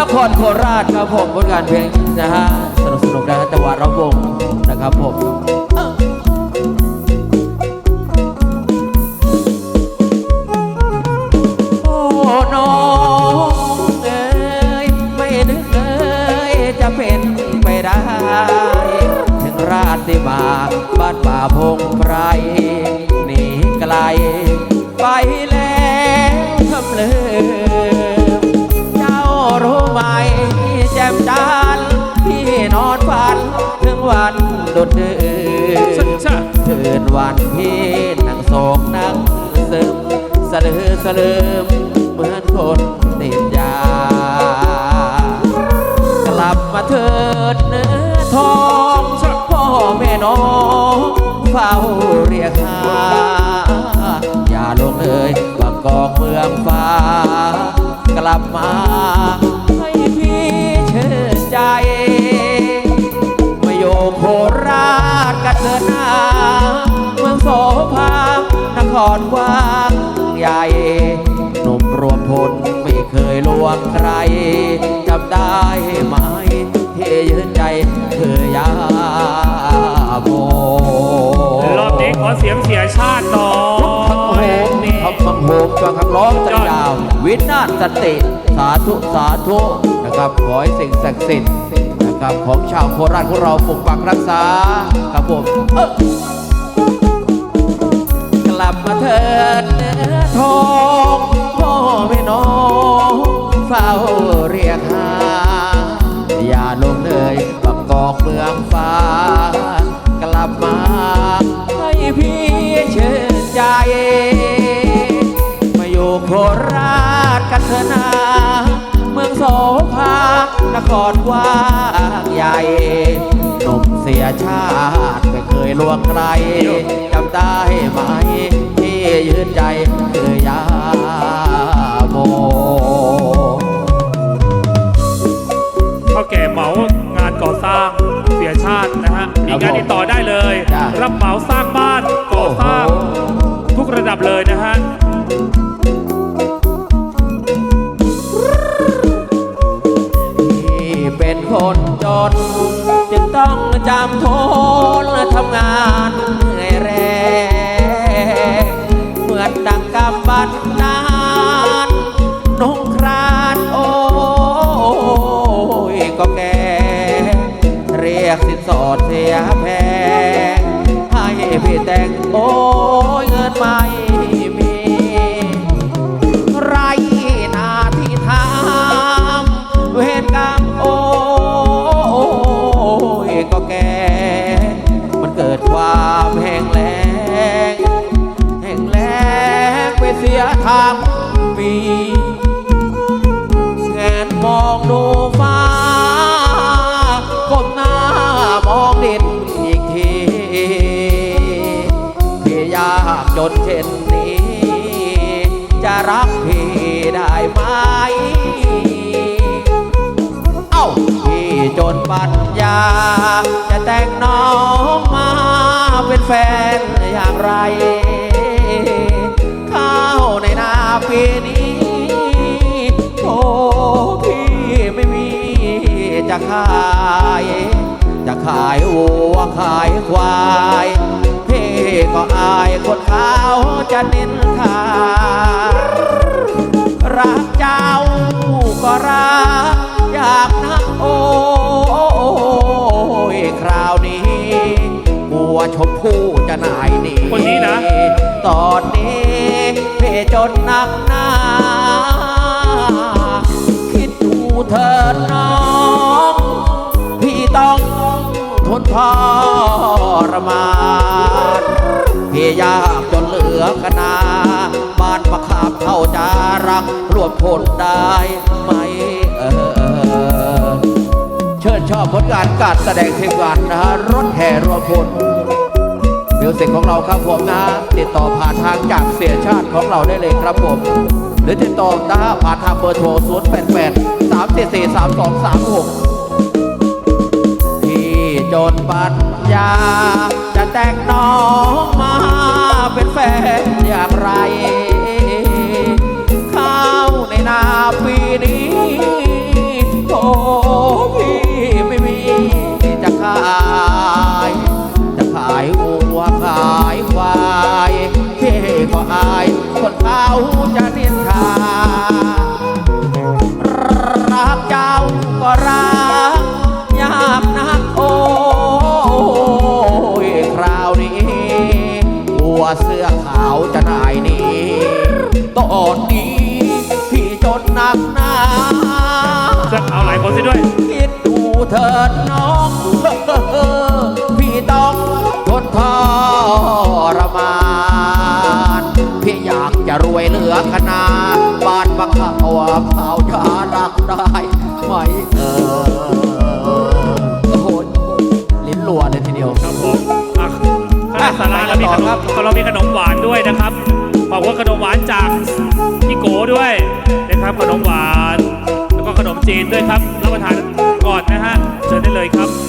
นครโคราชครับผมผลงานเพลงนะฮะสนุกสนุกนะฮะจังหวะระวงนะครับผมโอ้น้องเอ้ยไม่นึกเลยจะเป็นไปได้ถึงราชสีมาบ้านป่าพงไพร แจ่มจันทร์ที่นอนฝันถึงวันดุดดืนชะชะคืนวันพี่นั่งโศกนั่งซึมสะลือสะลืมเหมือนคนติดยากลับมาเถิดเนื้อทองพ่อแม่น้องเฝ้าเรียกหาอย่าลงเลยบางกอกเมืองฟ้ากลับมา ชกันเถิดนาเมืองโสภานครว้างใหญ่หนุ่มรวมพลไม่เคยลวงใครจำได้ไหมที่ยืนใจเธอยาโมรอบนี้ขอเสียงเสียชาติหน่อทั้งโหยมนี่คำฟังโหมฟังคำร้องจันยาว วินาศสติ สาธุ สาธุ นะครับ ขอให้สิ่งศักดิ์สิทธิ์ นะครับของชาวโคราชของเราปกปักรักษาครับผมกลับมาเถิดเนื้อทองพ่อแม่น้องเฝ้าเรียกหาอย่าลงเลยบางกอกเมืองฟ้า กลับมาให้พี่เชื่อใจ มาอยู่โคราชกันเถอะนาเมือง โสภานครกว้างใหญ่หนุ่มเสียชาติไม่เคยลวงใครจำได้ไหมที่ยืนใจคือยาโม นจึงต้องจำทนทำงานเหนื่อยแรงเหมือนดังกำบันนานนงครานโอ้ยก็แก เรียกสินสอดเสียแพงให้พี่แต่งโอ้ยเงินไม่ จนเช่นนี้ จะรักพี่ได้ไหม เอ้า พี่จนปัญญา จะแต่งน้องมาเป็นแฟนอย่างไร ข้าวในนาปีนี้โอ้พี่ไม่มีจะขาย จะขายวัวขายควาย ก็อายคนเขาจะนินทารักเจ้าก็รักอยากนักโอ้ยคราวนี้บัวชมพู่จะนายนีคนนี้นะ ตอนนี้เพจนหนักหนาคิดดูเถิดน้องพี่ต้องทนทรมาน พี่ยากจนเหลือขนาบ้านประคับเข้าจารักรวมพลได้ไหมเออเชิญชอบผลงานการแสดงทีมงานนะฮะรถแห่รวมพลมิวสิกของเราครับผมนะติดต่อผ่านทางจากเสียชาติของเราได้เลยครับผม หรือติดต่อนะฮะผ่านทางเบอร์โทร 0 8 8 3 4 4 3 2 3 6าหลายคนสิด้วย คิดดูเถิดน้องพี่ต้องทนทรมานพี่อยากจะรวยเหลือขนาดบ้านบังข้าวข้าวยารักได้ไหมเออโอ้โหลิ้นรัวเลยทีเดียว ครับผมอะข้างในศาลาเรามีขนครัมบเรามีขนมหวานด้วยนะครับขอบคุณขนมหวานจากพี่โกด้วยนะครับขนมหวานแล้วก็ขนม จีนด้วยครับรับประทานก่อนนะฮะเชิญได้เลยครับ